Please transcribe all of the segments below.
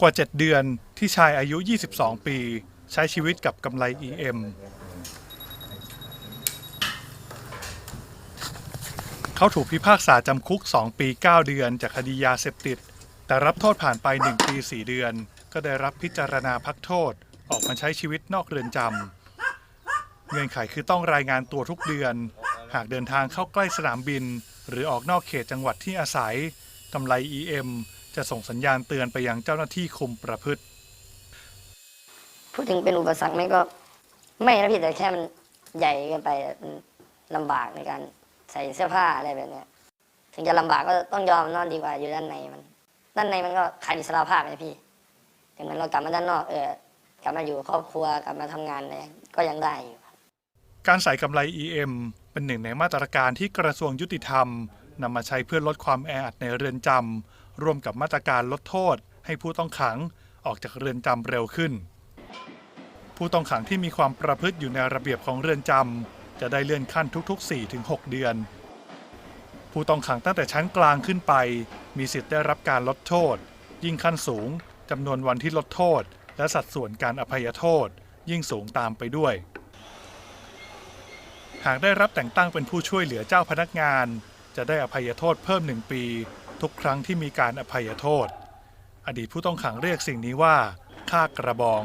กว่า 7 เดือนที่ชายอายุ 22 ปี ใช้ชีวิตกับกำไร EM เขาถูกพิพากษาจำคุก 2 ปี 9 เดือนจากคดียาเสพติด แต่รับโทษผ่านไป 1 ปี 4 เดือน ก็ได้รับพิจารณาพักโทษออกมาใช้ชีวิตนอกเรือนจำเงื่อนไขคือต้องรายงานตัวทุกเดือน หากเดินทางเข้าใกล้สนามบิน หรือออกนอกเขตจังหวัดที่อาศัยกำไร EM จะส่งสัญญาณเตือนไปยังเจ้าหน้าที่คุมประพฤติ พูดถึงเป็นอุปสรรคไหมก็ ไม่นะพี่แต่แค่มันใหญ่เกินไปมันลำบากในการใส่เสื้อผ้าอะไรแบบเนี้ยถึงจะลำบากก็ต้องยอมนอนดีกว่าอยู่ด้านในมัน ด้านในมันก็ขาดอิสระภาพไงพี่แต่เหมันเรากลับมาด้านนอกเออกลับมาอยู่ครอบครัวกลับมาทำงานอะไรก็ยังได้อยู่การใส่กำไร EM เป็นหนึ่งในมาตรการที่กระทรวงยุติธรรมนำมาใช้เพื่อลดความแออัดในเรือนจำ ร่วมกับมาตรการลดโทษ ให้ผู้ต้องขังออกจากเรือนจำเร็วขึ้น ผู้ต้องขังที่มีความประพฤติอยู่ในระเบียบของเรือนจำจะได้เลื่อนขั้นทุกๆ 4-6 เดือน ผู้ต้องขังตั้งแต่ชั้นกลางขึ้นไป มีสิทธิ์ได้รับการลดโทษ ยิ่งขั้นสูงจำนวนวันที่ลดโทษ และสัดส่วนการอภัยโทษ ยิ่งสูงตามไปด้วย หากได้รับแต่งตั้งเป็นผู้ช่วยเหลือเจ้าพนักงาน จะได้อภัยโทษเพิ่มหนึ่งปี ทุกครั้งที่มีการอภัยโทษ อดีตผู้ต้องขังเรียกสิ่งนี้ว่า ค่ากระบอง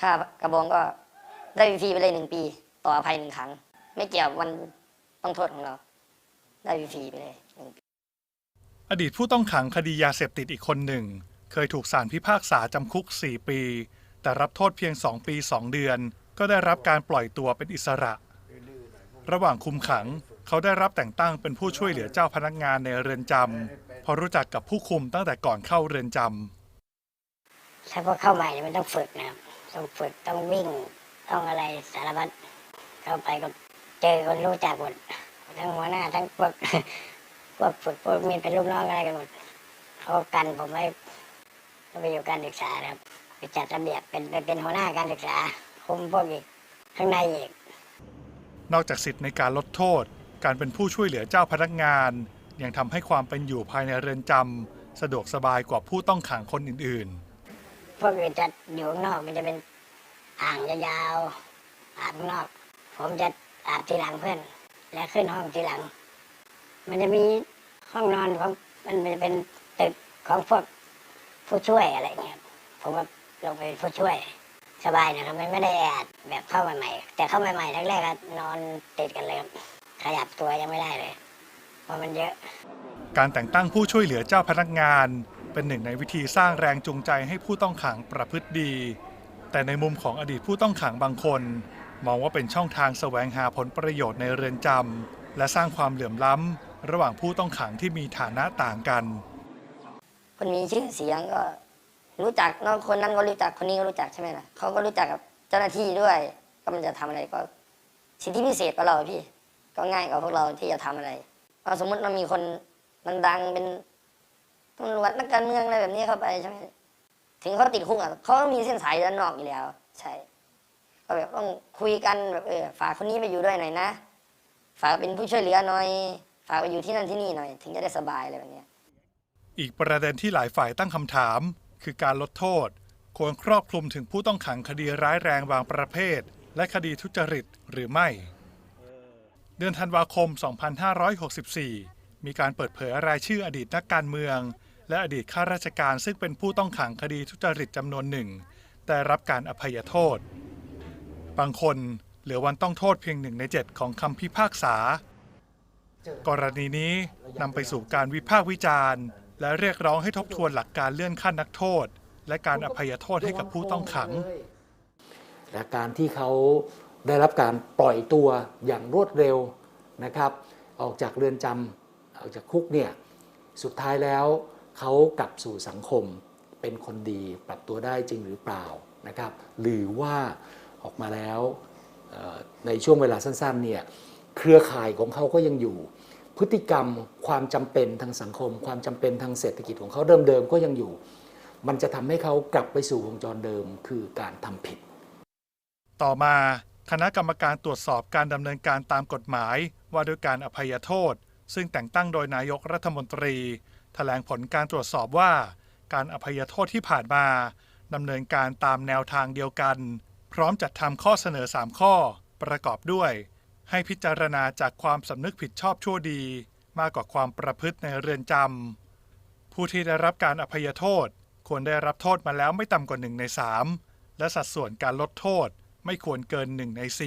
ค่ากระบองก็ได้ฟรีไปเลยหนึ่งปี ต่ออภัยหนึ่งครั้ง ไม่เกี่ยวกับวันต้องโทษของเรา ได้ฟรีไปเลยหนึ่งปีอดีตผู้ต้องขังคดียาเสพติดอีกคนหนึ่ง เคยถูกศาลพิพากษาจำคุก 4 ปี แต่รับโทษเพียง 2 ปี 2 เดือน ก็ได้รับการปล่อยตัวเป็นอิสระ ระหว่างคุมขัง เขาได้รับแต่งตั้งเป็นผู้ช่วยเหลือเจ้าพนักงานในเรือนจำเพราะรู้จักกับผู้คุมตั้งแต่ก่อนเข้าเรือนจำถ้าพอเข้าใหม่เนี่ยมันต้องฝึกนะครับ ต้องฝึกต้องวิ่งต้องอะไรสารพัดเข้าไปก็เจอคนรู้จักหมดทั้งหัวหน้าทั้งพวก พวกฝึกพวกมีเป็นลูกน้องอะไรกันหมดเขากันผมไว้ไปอยู่การศึกษานะครับไปจัดระเบียบเป็นไปเป็นหัวหน้าการศึกษาคุมพวกอีกข้างในอีกนอกจากสิทธิ์ในการลดโทษ การเป็นผู้ช่วยเหลือเจ้าพนักงาน ยังทำให้ความเป็นอยู่ภายในเรือนจำสะดวกสบายกว่าผู้ต้องขังคนอื่นๆ พวกอื่นจะอยู่ข้างนอกมันจะเป็นอ่างยาวๆอาบข้างนอก ผมจะอาบทีหลังเพื่อน และขึ้นห้องทีหลัง มันจะมีห้องนอนของมันจะเป็นตึกของพวกผู้ช่วยอะไรเงี้ยผมก็ลงไปเป็นผู้ช่วยสบายนะครับมันไม่ได้แออัดแบบเข้าใหม่ๆแต่เข้าใหม่ๆแรกๆนอนติดกันเลยครับ ขยับตัวยังไม่ได้เลย เพราะมันเยอะๆการแต่งตั้งผู้ช่วยเหลือเจ้าพนักงาน เป็นหนึ่งในวิธีสร้างแรงจูงใจให้ผู้ต้องขังประพฤติดี แต่ในมุมของอดีตผู้ต้องขังบางคน มองว่าเป็นช่องทางแสวงหาผลประโยชน์ในเรือนจำและสร้างความเหลื่อมล้ำระหว่างผู้ต้องขังที่มีฐานะต่างกัน คนมีชื่อเสียงก็รู้จักเนอะคนนั้นก็รู้จักคนนี้ก็รู้จักใช่ไหมล่ะเขาก็รู้จักกับเจ้าหน้าที่ด้วย ก็มันจะทำอะไรก็ สิทธิพิเศษกว่าเราพี่ ก็ง่ายกว่าพวกเราที่จะทำอะไรเอาสมมติเรามีคนดังๆเป็นตำรวจนักการเมืองอะไรแบบนี้เข้าไปใช่ไหมถึงเขาติดคุกอะเขามีเส้นสายด้านนอกอยู่แล้ว ใช่ก็แบบต้องคุยกันแบบเออฝากคนนี้ไปอยู่ด้วยหน่อยนะ ฝากเป็นผู้ช่วยเหลือหน่อย ฝากไปอยู่ที่นั่นที่นี่หน่อย ถึงจะได้สบายอะไรแบบนี้อีกประเด็นที่หลายฝ่ายตั้งคำถาม คือการลดโทษ ควรครอบคลุมถึงผู้ต้องขังคดีร้ายแรงบางประเภท และคดีทุจริตหรือไม่ เดือนธันวาคม 2564 มีการเปิดเผยรายชื่ออดีตนักการเมือง และอดีตข้าราชการซึ่งเป็นผู้ต้องขังคดีทุจริตจำนวนหนึ่ง แต่รับการอภัยโทษ บางคนเหลือวันต้องโทษเพียงหนึ่งในเจ็ดของคำพิพากษา กรณีนี้นำไปสู่การวิพากษ์วิจารณ์ และเรียกร้องให้ทบทวนหลักการเลื่อนขั้นนักโทษ และการอภัยโทษให้กับผู้ต้องขัง และการที่เขา ได้รับการปล่อยตัวอย่างรวดเร็วนะครับออกจากเรือนจำออกจากคุกเนี่ยสุดท้ายแล้วเขากลับสู่สังคมเป็นคนดีปรับตัวได้จริงหรือเปล่านะครับหรือว่าออกมาแล้วในช่วงเวลาสั้นๆเนี่ยเครือข่ายของเขาก็ยังอยู่ พฤติกรรมความจำเป็นทางสังคม ความจำเป็นทางเศรษฐกิจของเขาเดิมๆก็ยังอยู่ มันจะทำให้เขากลับไปสู่วงจรเดิมคือการทำผิด ต่อมา คณะกรรมการตรวจสอบการดำเนินการตามกฎหมาย ว่าด้วยการอภัยโทษ ซึ่งแต่งตั้งโดยนายกรัฐมนตรีแถลงผลการตรวจสอบว่า การอภัยโทษที่ผ่านมาดำเนินการตามแนวทางเดียวกัน พร้อมจัดทำข้อเสนอ 3 ข้อ ประกอบด้วย ให้พิจารณาจากความสำนึกผิดชอบชั่วดี มากกว่าความประพฤติในเรือนจำผู้ที่ได้รับการอภัยโทษ ควรได้รับโทษมาแล้วไม่ต่ำกว่า1ใน3และสัดส่วนการลดโทษ ไม่ควรเกิน 1 ใน4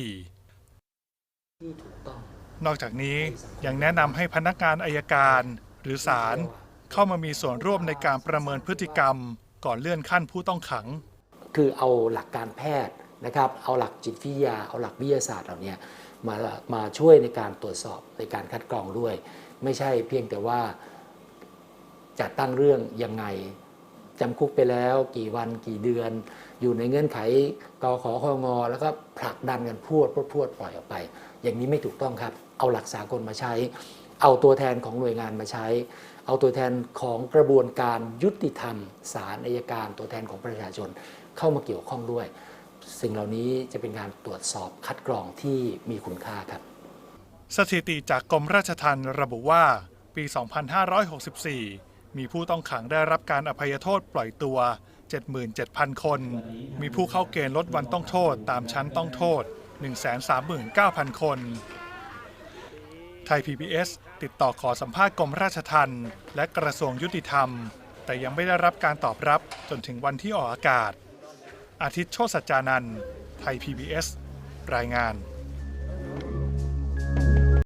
ที่ถูกต้องนอกจากนี้ยังแนะนำให้พนักงานอายการ หรือศาลเข้ามามีส่วนร่วมในการประเมินพฤติกรรม ก่อนเลื่อนขั้นผู้ต้องขัง คือเอาหลักการแพทย์นะครับ เอาหลักจิตวิทยา เอาหลักวิทยาศาสตร์เหล่านี้มามาช่วยในการตรวจสอบในการคัดกรองด้วย ไม่ใช่เพียงแต่ว่าจะตั้งเรื่องยังไง จำคุกไปแล้วกี่วันกี่เดือน อยู่ในเงื่อนไขกขอคองอแล้วก็ผลักดันกันพวดพวดพวดปล่อยออกไป อย่างนี้ไม่ถูกต้องครับ เอาหลักสากลมาใช้ เอาตัวแทนของหน่วยงานมาใช้ เอาตัวแทนของกระบวนการยุติธรรมศาลอายการตัวแทนของประชาชนเข้ามาเกี่ยวข้องด้วย สิ่งเหล่านี้จะเป็นการตรวจสอบคัดกรองที่มีคุณค่าครับ สถิติจากกรมราชทัณฑ์ระบุว่าปี 2564 มีผู้ต้องขังได้รับการอภัยโทษปล่อยตัว 77,000 คน มีผู้เข้าเกณฑ์ลดวันต้องโทษ ตามชั้นต้องโทษ 139,000 คน ไทย PBS ติดต่อขอสัมภาษณ์กรมราชทัณฑ์และกระทรวงยุติธรรม แต่ยังไม่ได้รับการตอบรับจนถึงวันที่ออกอากาศ อาทิตย์โชติสัจจานันท์ไทย PBS รายงาน